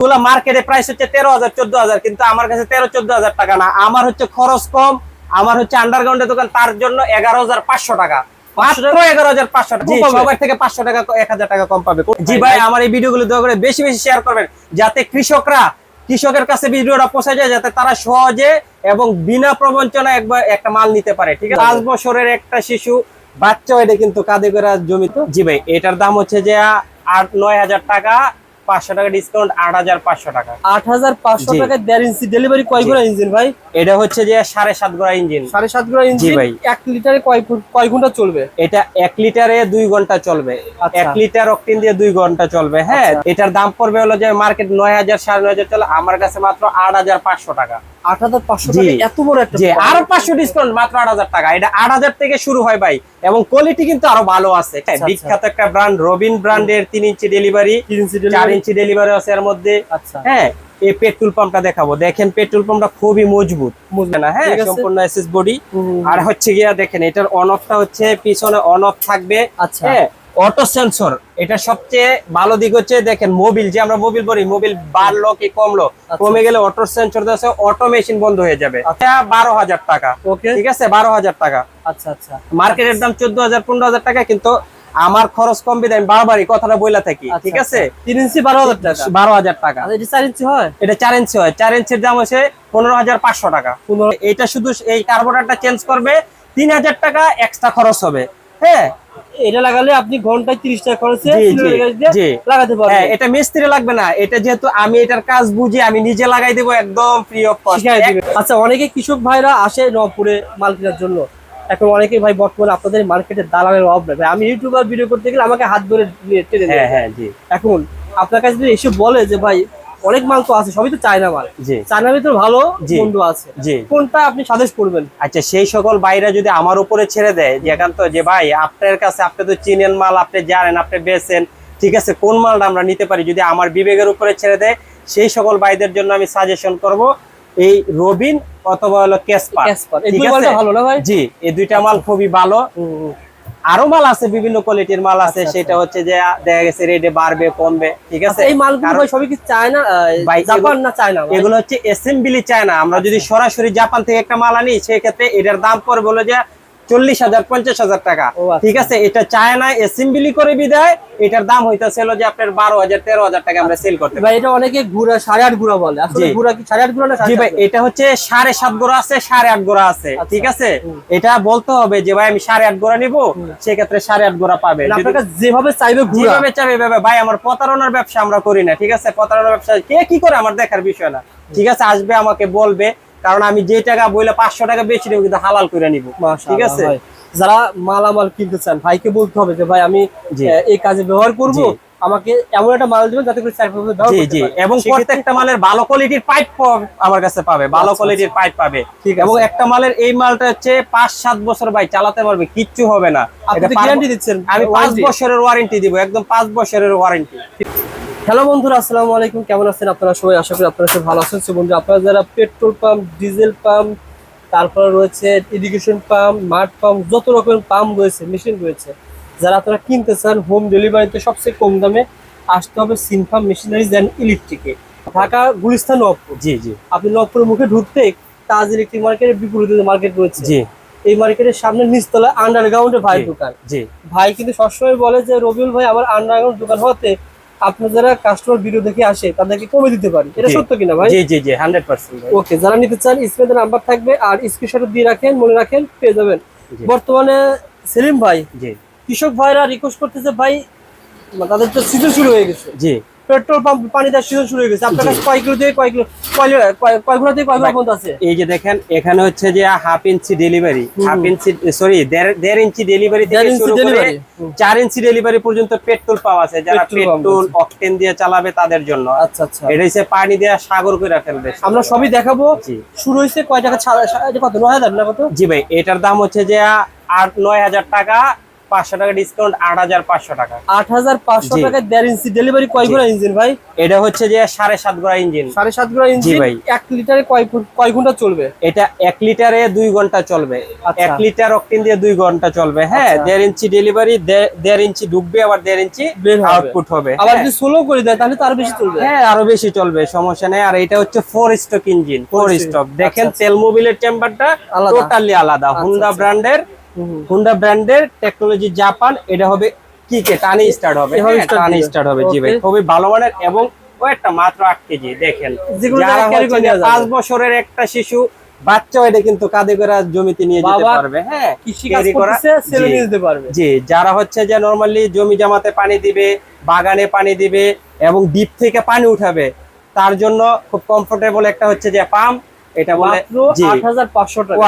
এগুলো মার্কেটে প্রাইস হচ্ছে তেরো হাজার চোদ্দ হাজার কিন্তু আমার কাছে তেরো চোদ্দ হাজার টাকা না। আমার হচ্ছে খরচ কম আমার হচ্ছে আন্ডারগ্রাউন্ডের দোকান তার জন্য এগারো হাজার পাঁচশো টাকা। যাতে কৃষকরা কৃষকের কাছে ভিডিওটা পৌঁছে যায় যাতে তারা সহজে এবং বিনা প্রবঞ্চনা একবার একটা মাল নিতে পারে ঠিক আছে? পাঁচ বছরের একটা শিশু বাচ্চা এটা কিন্তু কাঁধে করে জমি জি ভাই এটার দাম হচ্ছে যে আট নয় হাজার টাকা পাঁচশো টাকা ডিসকাউন্ট আট হাজার পাঁচশো টাকা। আট হাজার পাঁচশো টাকা টাকায় দেড় ইঞ্চি ডেলিভারি কয় করে ইঞ্জিন ভাই? এটা হচ্ছে যে সাড়ে সাত গোড়া ইঞ্জিন। সাড়ে সাত ঘোড়া ইঞ্জিন ভাই। এক লিটারে কয় কয় ঘণ্টা চলবে? এটা এক লিটারে দুই ঘণ্টা চলবে। আচ্ছা। এক লিটার অক্টিন দিয়ে দুই ঘণ্টা চলবে হ্যাঁ? আচ্ছা। এটার দাম পড়বে হলো যে মার্কেট নয় হাজার সাড়ে নয় হাজার চলে আমার কাছে মাত্র আট হাজার পাঁচশো টাকা। আট হাজার পাঁচশো এত বড় একটা আরও পাঁচশো ডিসকাউন্ট মাত্র আট হাজার টাকা। এটা আট হাজার থেকে শুরু হয় ভাই এবং কোয়ালিটি কিন্তু আরও ভালো আছে। বিখ্যাত একটা ব্র্যান্ড রবিন ব্র্যান্ডের তিন ইঞ্চি ডেলিভারি চার ইঞ্চি ডেলিভারি আছে এর মধ্যে। আচ্ছা। হ্যাঁ এই পেট্রোল পাম্পটা দেখাবো। দেখেন পেট্রোল পাম্পটা খুবই মজবুত। না হ্যাঁ? সম্পূর্ণ এসএস বডি আর হচ্ছে গিয়া দেখেন এটার অন অফটা হচ্ছে পিছনে অন অফ থাকবে। আচ্ছা। হ্যাঁ? অটো সেন্সর এটা সবচেয়ে ভালো দিক হচ্ছে দেখেন মোবিল যে আমরা মোবিল বলি মোবিল বাড়লো কি কমলো কমে গেলে অটো সেন্সর দেওয়া অটো মেশিন বন্ধ হয়ে যাবে। বারো হাজার টাকা। ঠিক আছে? বারো হাজার টাকা। আচ্ছা আচ্ছা। মার্কেটের দাম চোদ্দ হাজার পনেরো হাজার টাকা কিন্তু আমার খরচ কম বিদায় আমি বারবারই কথাটা বইলা থাকি আচ্ছা, ঠিক আছে? তিন ইঞ্চি বারো হাজার টাকা। বারো হাজার টাকা। আচ্ছা এটা চার ইঞ্চি হয়? এটা চার ইঞ্চি হয়। চার ইঞ্চির দাম হচ্ছে পনেরো হাজার পাঁচশো টাকা। পনেরো এটা শুধু এই কার্বোরেটরটা চেঞ্জ করবে তিন হাজার টাকা এক্সট্রা খরচ হবে। হ্যাঁ? এটা লাগালে আপনি ঘন্টায় তিরিশ টাকা খরচে জি, সিলিন্ডার জি, গ্যাস দিয়ে জি। লাগাতে পারবেন। এটা মিস্ত্রি লাগবে না। এটা যেহেতু আমি এটার কাজ বুঝি আমি নিজে লাগাই দেবো একদম ফ্রি অফ কস্ট আচ্ছা অনেকে কৃষক ভাইরা আসে নবপুরে মাল কেনার জন্য। এখন অনেকে ভাই বর্তমানে আপনাদের মার্কেটে দালালের অভাব নেই। ভাই আমি ইউটিউবার ভিডিও করতে গেলে আমাকে হাত ধরে টেনে হ্যাঁ হ্যাঁ জি। এখন আপনার কাছে যদি এসে বলে যে ভাই অনেক মাল তো আছে সবই তো চায়না মাল। চায়নার ভিতরে ভালো। বন্ধু আছে। কোনটা আপনি সাজেস্ট করবেন? আচ্ছা সেই সকল বাইরা যদি আমার উপরে ছেড়ে দেয় যে একান্ত যে ভাই আপনার কাছে আপনি তো চিনেন মাল আপনি জানেন আপনি বেছেন ঠিক আছে কোন মালটা আমরা নিতে পারি? যদি আমার বিবেকের উপরে ছেড়ে দেয় সেই সকল ভাইদের জন্য আমি সাজেশন করব এই রবিন অথবা হলো আছে? ভালো না ভাই? জি এই দুইটা মাল খুবই ভালো। আরও মাল আছে বিভিন্ন কোয়ালিটির মাল আছে আচ্ছা, সেটা হচ্ছে যে দেখা গেছে রেটে বাড়বে কমবে ঠিক আছে? আচ্ছা, এই মালগুলো সবই কি চায়না জাপান না চায়না এগুলো হচ্ছে অ্যাসেম্বলি চায়না। আমরা যদি সরাসরি জাপান থেকে একটা মাল আনি সেক্ষেত্রে এটার দাম পড়বে বলে যে চল্লিশ হাজার পঞ্চাশ হাজার টাকা। আচ্ছা। ঠিক আছে? এটা চায় না অ্যাসেম্বলি করে বিদায়। এটার দাম হইতেছিল যে আপনার বারো হাজার তেরো হাজার টাকা আমরা সেল করতে পারি। ভাই এটা অনেকে ঘুরা সাড়ে আট ঘুরা বলে। কি সাড়ে আট ঘুরা না জি ভাই এটা হচ্ছে সাড়ে সাত গোড়া আছে সাড়ে আট গোড়া আছে। আচ্ছা। ঠিক আছে? এটা বলতে হবে যে ভাই আমি সাড়ে আট গোড়া নিবো সেক্ষেত্রে সাড়ে আট গোড়া পাবে। যেভাবে চাইবে যেভাবে চাবে ভাই আমার প্রতারণার ব্যবসা আমরা করি না ঠিক আছে? প্রতারণার ব্যবসা কে কি করে? আমার দেখার বিষয় না। ঠিক আছে? আসবে আমাকে বলবে কারণ আমি যে টাকা বইলে পাঁচশো টাকা বেশি নেব কিন্তু হালাল করে নিব। ঠিক আছে? যারা মালামাল কিনতে চান ভাইকে বলতে হবে যে ভাই আমি এই কাজে ব্যবহার করব। আমাকে এমন একটা মাল দিবেন যাতে করে বছর জি জি। এবং প্রত্যেকটা মালের ভালো কোয়ালিটির পাইপ আমার কাছে পাবে। ভালো আচ্ছা, কোয়ালিটির পাইপ পাবে। ঠিক এবং একটা মালের এই মালটা হচ্ছে পাঁচ সাত বছর ভাই চালাতে পারবে কিচ্ছু হবে না। আপনি গ্যারান্টি দিচ্ছেন আমি পাঁচ বছরের ওয়ারেন্টি দিব একদম পাঁচ বছরের ওয়ারেন্টি হ্যালো বন্ধুরা আসসালামু আলাইকুম। কেমন আছেন আপনারা সবাই? আশা করি আপনারা সবাই ভালো আছেন। বন্ধু আপনারা যারা পেট্রোল পাম্প ডিজেল পাম্প তারপরে রয়েছে ইরিগেশন পাম্প মাঠ পাম্প যত রকমের পাম্প রয়েছে মেশিন রয়েছে যারা আপনারা কিনতে চান হোম ডেলিভারিতে সবচেয়ে কম দামে আসতে হবে সিনফার্ম মেশিনারিজ অ্যান্ড ইলেকট্রিকে ঢাকা গুলিস্তান নবপুর। জি জি। আপনি নবপুরের মুখে ঢুকতে তাজ ইলেকট্রিক মার্কেটের বিপরীতে মার্কেট রয়েছে জি। এই মার্কেটের সামনে নিচতলা আন্ডারগ্রাউন্ডে জি। দোকান। জি। ভাই কিন্তু সবসময় বলে যে রবিউল ভাই আমার আন্ডারগ্রাউন্ড দোকান হতে আপনার যারা কাস্টমার ভিডিও দেখে আসে তাদেরকে কমে দিতে পারি। এটা সত্য কিনা ভাই? জি জি জি হান্ড্রেড পার্সেন্ট ওকে যারা নিতে চান স্ক্রিনে নাম্বার থাকবে আর স্ক্রিনশট দিয়ে রাখেন মনে রাখেন পেয়ে যাবেন। বর্তমানে সেলিম ভাই জি। কৃষক ভাইরা রিকোয়েস্ট করতেছে ভাই তাদের তো সিজন শুরু হয়ে গেছে। জি। পেট্রোল পাম্প পানি দেওয়ার সিজন শুরু হয়ে গেছে। আপনার কাছে কয় কিলো থেকে কয় কিলো কয় কয় থেকে কয় পর্যন্ত আছে? এই যে দেখেন এখানে হচ্ছে যে half inch delivery half inch sorry দেড় ইঞ্চি ডেলিভারি থেকে শুরু করে চার ইঞ্চি ডেলিভারি পর্যন্ত পেট্রোল পাওয়া আছে যারা পেট্রোল। অকটেন দিয়ে চালাবে তাদের জন্য। আচ্ছা আচ্ছা। এটা হচ্ছে পানি দিয়ে সাগর করে ফেলবে। আমরা সবই দেখাবো। শুরু হয়েছে কয় টাকা? কত? নয় হাজার না কত? জি ভাই এটার দাম হচ্ছে যে আট নয় হাজার টাকা। পাঁচশো টাকা ডিসকাউন্ট আট হাজার পাঁচশো টাকা আট হাজার পাঁচশো টাকা দেড় ইঞ্চি ডেলিভারি কয় জি। ইঞ্জিন ভাই এটা হচ্ছে যে সাড়ে সাত গোড়া ইঞ্জিন সাড়ে সাত ঘণ্টা ইঞ্জিন ভাই। এক লিটারে কয় কয় ঘণ্টা চলবে এটা এক লিটারে দুই ঘণ্টা চলবে আচ্ছা। এক লিটার অক্টিন দিয়ে দুই ঘণ্টা চলবে হ্যাঁ আচ্ছা। দেড় ইঞ্চি ডেলিভারি দেড় ইঞ্চি ঢুকবে আবার দেড় ইঞ্চি। আউটপুট হবে আবার হ্যাঁ। যদি স্লো করে দেয় তাহলে তো আরও বেশি চলবে হ্যাঁ আরও বেশি চলবে সমস্যা নেই আর এটা হচ্ছে four stroke engine four stroke দেখেন আচ্ছা, তেল মোবিলের চেম্বারটা টোটালি আলাদা হুন্ডা। ব্র্যান্ডের। হুন্ডা ব্র্যান্ডের টেকনোলজি জাপান এটা হবে কি কে টানি স্টার্ট হবে হ্যাঁ, টানি স্টার্ট হবে জি ভাই। খুবই ভালো মানের এবং ওয়েটটা মাত্র আট কেজি দেখেন। পাঁচ বছরের একটা শিশু বাচ্চা এটা কিন্তু কাঁধে করে জমিতে নিয়ে যেতে পারবে হ্যাঁ কৃষি করা- যেতে পারবে। জি যারা হচ্ছে যে নরমালি জমি জামাতে পানি দিবে বাগানে পানি দিবে এবং ডিপ থেকে পানি উঠাবে তার জন্য খুব কমফোর্টেবল একটা হচ্ছে যে পাম্প এটা বলে মাত্র জি। আট হাজার পাঁচশো টাকা।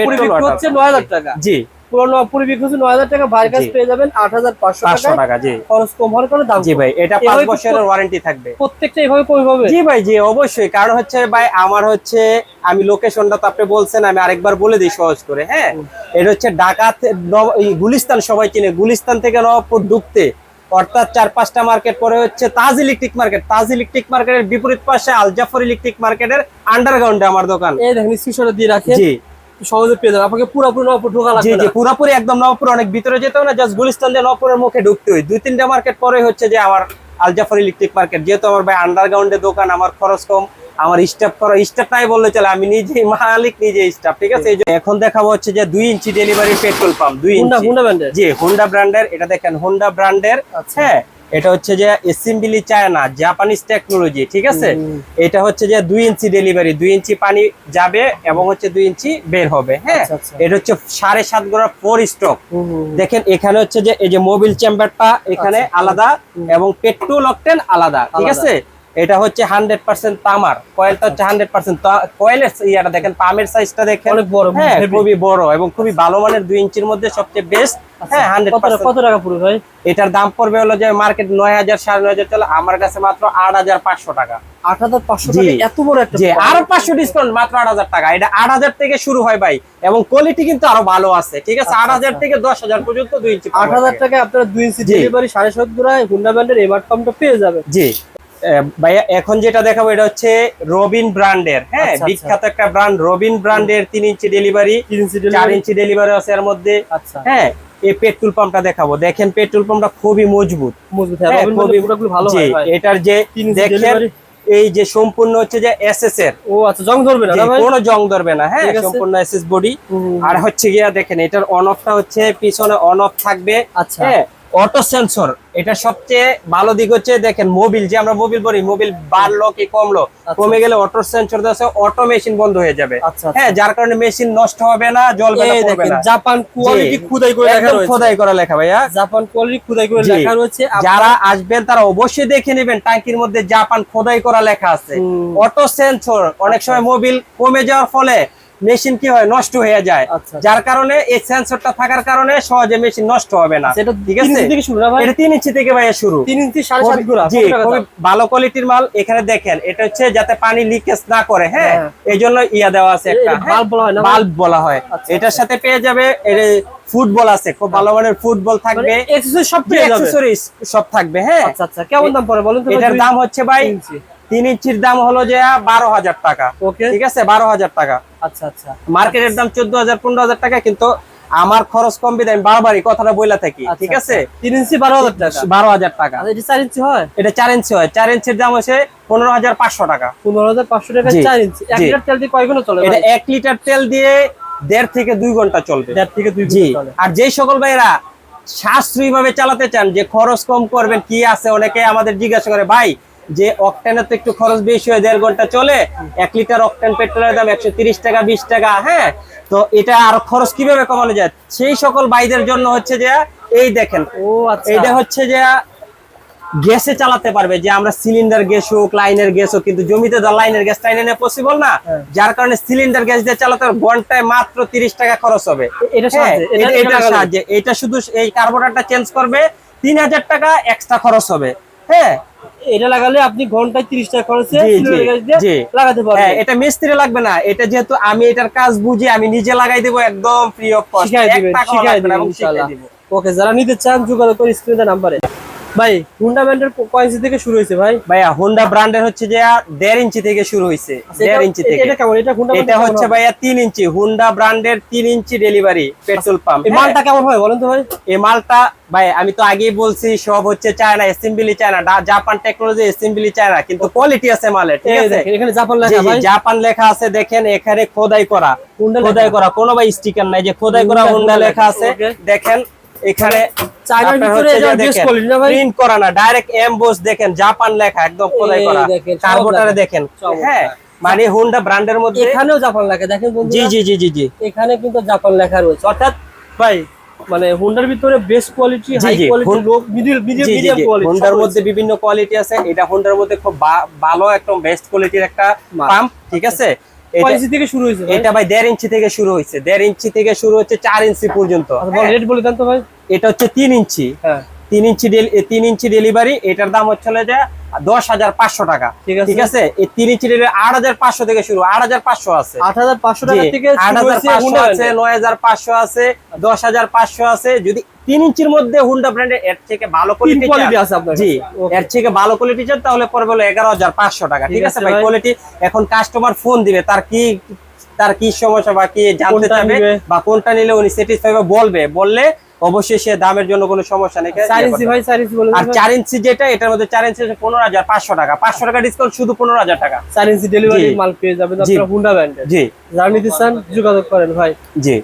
পুরো বিক্রি হচ্ছে pump। নয় হাজার টাকা। জি। পুরো নবপুরি বিক্রি হচ্ছে নয় হাজার টাকা ভাইয়ের কাছে পেয়ে যাবেন আট হাজার পাঁচশো পাঁচশো টাকা টাকা জি। খরচ কম হওয়ার কারণে দাম জি ভাই এটা পাঁচ এভাবে কি বছরের ওয়ারেন্টি থাকবে। প্রত্যেকটা পাবে জি ভাই জি অবশ্যই। কারণ হচ্ছে ভাই আমার হচ্ছে আমি লোকেশনটা তো আপনি বলছেন আমি আরেকবার বলে দিই সহজ করে হ্যাঁ? এটা হচ্ছে ঢাকা গুলিস্তান সবাই চিনে। গুলিস্তান থেকে নবাবপুর ঢুকতে অর্থাৎ চার পাঁচটা মার্কেট পরে হচ্ছে Taj electric market Taj electric মার্কেটের বিপরীত পাশে আলজাফর ইলেকট্রিক মার্কেটের আন্ডারগ্রাউন্ডে আমার দোকান। এই দেখেন স্ক্রিনশটে দিয়ে রাখেন। জি। সহজে পেয়ে যাবেন। আপনাকে পুরোপুরি নবপুর ঢোকা লাগবে জি না। পুরোপুরি একদম নবপুর অনেক ভিতরে যেতে না জাস্ট গুলিস্তান দিয়ে নবপুরের মুখে ঢুকতে হয়। দুই তিনটা মার্কেট পরে হচ্ছে যে আমার আলজাফর ইলেকট্রিক মার্কেট যেহেতু আমার ভাই আন্ডারগ্রাউন্ডে দোকান আমার খরচ কম আমার স্টাফ করো স্টাফ নাই বললে চলে আমি নিজে মালিক নিজে স্টাফ ঠিক আছে? এখন দেখাবো হচ্ছে যে দুই ইঞ্চি ডেলিভারি পেট্রোল পাম্প দুই ইঞ্চি। হুন্ডা ব্র্যান্ডের জি হোন্ডা ব্র্যান্ডের এটা দেখেন হোন্ডা ব্র্যান্ডের আচ্ছা। হ্যাঁ? এটা হচ্ছে যে এসেম্বলি চায়না জাপানিজ টেকনোলজি ঠিক আছে? এটা হচ্ছে যে দুই ইঞ্চি ডেলিভারি দুই ইঞ্চি পানি যাবে এবং হচ্ছে দুই ইঞ্চি বের হবে হ্যাঁ? আচ্ছা, আচ্ছা। এটা হচ্ছে সাড়ে সাত গোড়া ফোর স্টক। দেখেন এখানে হচ্ছে যে এই যে মোবিল চেম্বারটা এখানে। আলাদা এবং পেট্রোল অকটেন আলাদা ঠিক আছে? এটা হচ্ছে হান্ড্রেড পার্সেন্ট তামার। কয়েলটা হচ্ছে হান্ড্রেড পার্সেন্ট কয়েলের ইয়াটা দেখেন পামের সাইজটা দেখেন। অনেক বড়, হ্যাঁ খুবই বড় এবং খুবই ভালো মানের দুই ইঞ্চির মধ্যে সবচেয়ে বেস্ট হ্যাঁ হান্ড্রেড কত টাকা- পুরো ভাই? এটার দাম পড়বে হলো যে মার্কেট নয় হাজার সাড়ে নয় হাজার চলে আমার কাছে মাত্র আট হাজার পাঁচশো টাকা। আট হাজার পাঁচশো এত বড় একটা আরও পাঁচশো ডিসকাউন্ট মাত্র আট হাজার টাকা। এটা আট হাজার থেকে শুরু হয় ভাই এবং কোয়ালিটি কিন্তু আরও ভালো আছে ঠিক আছে? আচ্ছা, আট হাজার আচ্ছা। থেকে দশ হাজার পর্যন্ত দুই ইঞ্চি আট হাজার টাকা আপনার দুই ইঞ্চি। ডেলিভারি সাড়ে সাত হুন্ডা এবার পেয়ে যাবেন। জি। ভাইয়া এখন যেটা দেখাবো এটা হচ্ছে রবিন ব্র্যান্ডের হ্যাঁ আচ্ছা, আচ্ছা। বিখ্যাত একটা ব্র্যান্ড রবিন ব্র্যান্ডের তিন ইঞ্চি ডেলিভারি চার ডেলিভারি ইঞ্চি ডেলিভারি আছে এর মধ্যে। আচ্ছা। হ্যাঁ এই পেট্রোল পাম্পটা দেখাবো। দেখেন পেট্রোল পাম্পটা খুবই মজবুত। হয় হ্যাঁ। এটার যে দেখেন এই যে সম্পূর্ণ হচ্ছে যে এসএস এর। ও আচ্ছা জং ধরবে না ভাই? কোনো জং ধরবে না হ্যাঁ। সম্পূর্ণ এসএস বডি আর হচ্ছে গিয়া দেখেন এটার অন অফটা হচ্ছে পিছনে অন অফ থাকবে। আচ্ছা। হ্যাঁ অটো সেন্সর। এটা সবচেয়ে ভালো দিক হচ্ছে দেখেন মোবিল যে আমরা মোবিল বলি মোবিল বাড়লো কি কমলো আচ্ছা। কমে গেলে অটো সেন্সর দেওয়া অটো মেশিন বন্ধ হয়ে যাবে। আচ্ছা, আচ্ছা। হ্যাঁ যার কারণে মেশিন নষ্ট হবে না জ্বলবে না পড়বে না। জাপান কোয়ালিটি খুদাই করে লেখা রয়েছে। খোদাই করা লেখা ভাইয়া। জাপান কোয়ালিটি খুদাই করে লেখা রয়েছে। যারা আসবেন তারা অবশ্যই দেখে নেবেন ট্যাঙ্কির মধ্যে জাপান খোদাই করা লেখা আছে। অটো সেন্সর অনেক সময় মোবিল কমে যাওয়ার ফলে মেশিন কি হয় নষ্ট হয়ে যায়। আচ্ছা। যার কারণে এই সেন্সরটা থাকার কারণে সহজে মেশিন নষ্ট হবে না। ঠিক আছে? ভাই? এটা তিন ইঞ্চি থেকে ভাইয়া শুরু। তিন ইঞ্চি সাড়ে সাত গুড়া জি খুবই ভালো কোয়ালিটির মাল। এখানে দেখেন এটা হচ্ছে যাতে পানি লিকেজ না করে হ্যাঁ? হ্যাঁ। এই জন্য ইয়া দেওয়া আছে একটা বাল্ব বলা হয় না ভাই? বলা হয়। আচ্ছা, এটার আচ্ছা। সাথে পেয়ে যাবে এর ফুটবল আছে খুব ভালো মানের ফুটবল মানে থাকবে accessories সব পেয়ে যাবে? অ্যাক্সেসরিজ সব থাকবে হ্যাঁ? আচ্ছা আচ্ছা। কেমন দাম পড়ে বলুন তো এটার দাম হচ্ছে ভাই তিন ইঞ্চির দাম হলো যে বারো হাজার টাকা। ওকে ঠিক আছে? বারো হাজার টাকা। আচ্ছা আচ্ছা। মার্কেটের দাম চোদ্দ হাজার পনেরো হাজার টাকা কিন্তু আমার খরচ কম বিদায় আমি বারবারই কথাটা বইলা থাকি। আচ্ছা, ঠিক আছে? আচ্ছা। তিন ইঞ্চি বারো হাজার টাকা? বারো হাজার টাকা। আচ্ছা এটা চার ইঞ্চি হয়? এটা চার ইঞ্চি হয়। চার ইঞ্চির দাম হচ্ছে পনেরো হাজার পাঁচশো টাকা। পনেরো হাজার পাঁচশো টাকা চার ইঞ্চি। এক লিটার তেল দিয়ে কয় ঘণ্টা চলে এটা এক লিটার তেল দিয়ে দেড় থেকে দুই ঘণ্টা চলবে। দেড় থেকে দুই ঘণ্টা আর যেই সকল ভাইরা সাশ্রয়ী ভাবে চালাতে চান যে খরচ কম করবেন কি আছে? অনেকে আমাদের জিজ্ঞাসা করে ভাই যে অকটেনের তো একটু খরচ বেশি হয় দেড় ঘণ্টা চলে। এক লিটার অকটেন পেট্রোলের দাম একশো টাকা বিশ টাকা হ্যাঁ? তো এটা আর খরচ কীভাবে কমানো যায়? সেই সকল ভাইদের জন্য হচ্ছে যে এই দেখেন ও আচ্ছা। এইটা হচ্ছে যে গ্যাসে চালাতে পারবে। যে আমরা সিলিন্ডার গ্যাস হোক লাইনের গ্যাস হোক কিন্তু জমিতে লাইনের গ্যাস টাইনে নেওয়া পসিবল না। হ্যাঁ। যার কারণে সিলিন্ডার গ্যাস দিয়ে চালাতে হবে, ঘন্টায় মাত্র তিরিশ টাকা খরচ হবে। এটা হ্যাঁ, এটা- এটা- এটা। সাহায্যে। এটা শুধু এই কার্বোরেটরটা চেঞ্জ করবে তিন হাজার টাকা এক্সট্রা খরচ হবে। হ্যাঁ? এটা লাগালে আপনি ঘন্টায় টাকা খরচে। লাগাতে হ্যাঁ এটা মিস্ত্রি লাগবে না। এটা যেহেতু আমি এটার কাজ বুঝি আমি নিজে লাগাই দেবো একদম ফ্রি অফ কস্ট শিখাই এক দিবেন টাকাও শিখাই লাগবে না দিবেন এবং শিখাই ইনশাআল্লাহ ওকে যারা নিতে চান যোগাযোগ করে স্ক্রিনে নাম্বারে। ভাই হুন্ডা ব্র্যান্ডের কয়েন্সি থেকে শুরু হয়েছে ভাই? ভাইয়া হোন্ডা ব্র্যান্ডের হচ্ছে যে দেড় ইঞ্চি থেকে শুরু হয়েছে। আচ্ছা, দেড় ইঞ্চি থেকে। এটা কেমন? এটা হুন্ডা এটা হচ্ছে ভাইয়া তিন ইঞ্চি। হুন্ডা ব্র্যান্ডের তিন ইঞ্চি ডেলিভারি পেট্রোল পাম্প এই মালটা কেমন হয় বলেন তো ভাই? এই মালটা ভাই আমি তো আগেই বলছি সব হচ্ছে China assembly China Japan technology assembly China কিন্তু কোয়ালিটি আছে মালের ঠিক আছে? এখানে জাপান লেখা ভাই। জাপান লেখা আছে দেখেন এখানে খোদাই করা খোদাই করা কোনো ভাই স্টিকার নাই যে খোদাই করা হুন্ডা লেখা। আছে। দেখেন এখানে করা না ডাইরেক্ট এমবোস দেখেন জাপান লেখা একদম খোদাই করা। কার্বোটারে দেখেন। হ্যাঁ মানে হুন্ডা ব্র্যান্ডের মধ্যে এখানেও জাপান লেখা দেখেন জি জি জি জি জি। এখানে কিন্তু জাপান লেখা রয়েছে। অর্থাৎ ভাই মানে হুন্ডার ভিতরে বেস্ট কোয়ালিটি জি, high quality low middle medium জি জি মিডিয়াম কোয়ালিটি হোন্ডার মধ্যে বিভিন্ন কোয়ালিটি আছে। এটা হোন্ডার মধ্যে খুব ভালো একদম বেস্ট কোয়ালিটির একটা। পাম্প ঠিক আছে? থেকে শুরু হয়েছে এটা ভাই দেড় ইঞ্চি থেকে শুরু হয়েছে। দেড় ইঞ্চি থেকে শুরু হচ্ছে চার ইঞ্চি পর্যন্ত। আচ্ছা রেট বলে দেন তো ভাই। এটা হচ্ছে তিন ইঞ্চি। হ্যাঁ। তিন ইঞ্চি তিন ইঞ্চি ডেলিভারি এটার দাম হচ্ছে যে দশ হাজার পাঁচশো টাকা। ঠিক আছে। ঠিক আছে? এই তিন ইঞ্চি ডেলিভারি আট হাজার পাঁচশো থেকে শুরু আট হাজার পাঁচশো আছে। আট হাজার পাঁচশো আট হাজার পাঁচশো আছে নয় হাজার পাঁচশো আছে দশ হাজার পাঁচশো আছে। যদি তিন ইঞ্চির মধ্যে হুন্ডা ব্র্যান্ডের এর থেকে ভালো কোয়ালিটি আছে আপনার জি এর থেকে ভালো কোয়ালিটি চান তাহলে পরে বলো এগারো হাজার পাঁচশো টাকা। ঠিক আছে ভাই। কোয়ালিটি এখন কাস্টমার ফোন দিবে তার কি তার কি সমস্যা বা কি জানতে চাবে বা কোনটা নিলে উনি স্যাটিসফাই বলবে। বললে অবশ্যই সে দামের জন্য কোনো সমস্যা নেই চার ইঞ্চি ভাই চার ইঞ্চি আর চার ইঞ্চি যেটা এটার মধ্যে চার ইঞ্চি পনেরো হাজার পাঁচশো টাকা। পাঁচশো টাকা ডিসকাউন্ট শুধু পনেরো হাজার টাকা। চার ইঞ্চি ডেলিভারি মাল পেয়ে যাবেন আপনারা হুন্ডা ব্র্যান্ডের জি। যারা নিতে চান যোগাযোগ করেন ভাই। জি।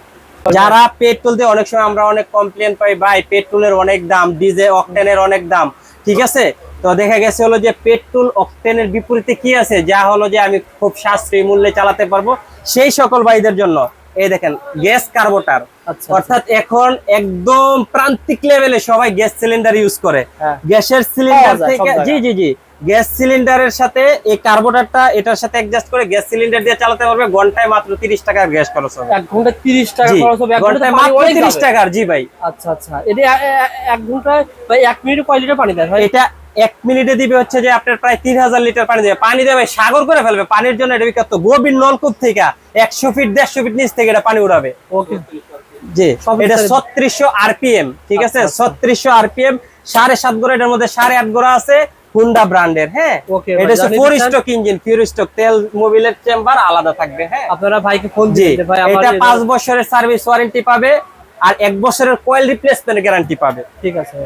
যারা পেট্রোল দিয়ে অনেক সময় আমরা অনেক কমপ্লেন পাই ভাই পেট্রোলের অনেক দাম ডিজেল অকটেনের অনেক দাম। ঠিক আছে? তো দেখা গেছে হলো যে পেট্রোল অকটেনের বিপরীতে কি আছে? যা হলো যে আমি খুব সাশ্রয়ী মূল্যে চালাতে পারব। সেই সকল ভাইদের জন্য এই দেখেন গ্যাস কার্বোটার। আচ্ছা। অর্থাৎ এখন একদম প্রান্তিক লেভেলে সবাই গ্যাস সিলিন্ডার ইউজ করে। হ্যাঁ। গ্যাসের সিলিন্ডার থেকে জি জি জি। গ্যাস সিলিন্ডারের সাথে এই কার্বোটারটা এটার সাথে অ্যাডজাস্ট করে গ্যাস সিলিন্ডার দিয়ে চালাতে পারবে। ঘন্টায় মাত্র তিরিশ টাকার গ্যাস খরচ হবে। এক ঘণ্টা তিরিশ টাকা খরচ হবে এক ঘন্টায় ঘন্টায় মাত্র অনেক তিরিশ যাবে। জি ভাই। আচ্ছা আচ্ছা। এটা এক ঘন্টায় ভাই এক মিনিটে কয় লিটার পানি দেয় এটা এক মিনিটে দিবে হচ্ছে যে আপনার প্রায় তিন হাজার লিটার পানি দেবে। পানি দেবে সাগর করে ফেলবে। পানির জন্য এটা বিখ্যাত গভীর নলকূপ থেকে একশো ফিট দেড়শো ফিট নিচ থেকে এটা পানি উড়াবে। ওকে। জি এটা ছত্রিশশো আরপিএম ঠিক আছে? আচ্ছা, আচ্ছা। ছত্রিশশো আরপিএম সাড়ে সাত গোড়া এটার মধ্যে সাড়ে আট গোড়া আছে হুন্ডা ব্র্যান্ডের হ্যাঁ? এটা হচ্ছে four stroke engine four stroke তেল মোবিলের চেম্বার আলাদা থাকবে হ্যাঁ? আপনারা ভাইকে ফোন এটা পাঁচ বছরের সার্ভিস ওয়ারেন্টি পাবে আর এক বছরের কয়েল রিপ্লেসমেন্ট গ্যারান্টি পাবে। ঠিক আছে।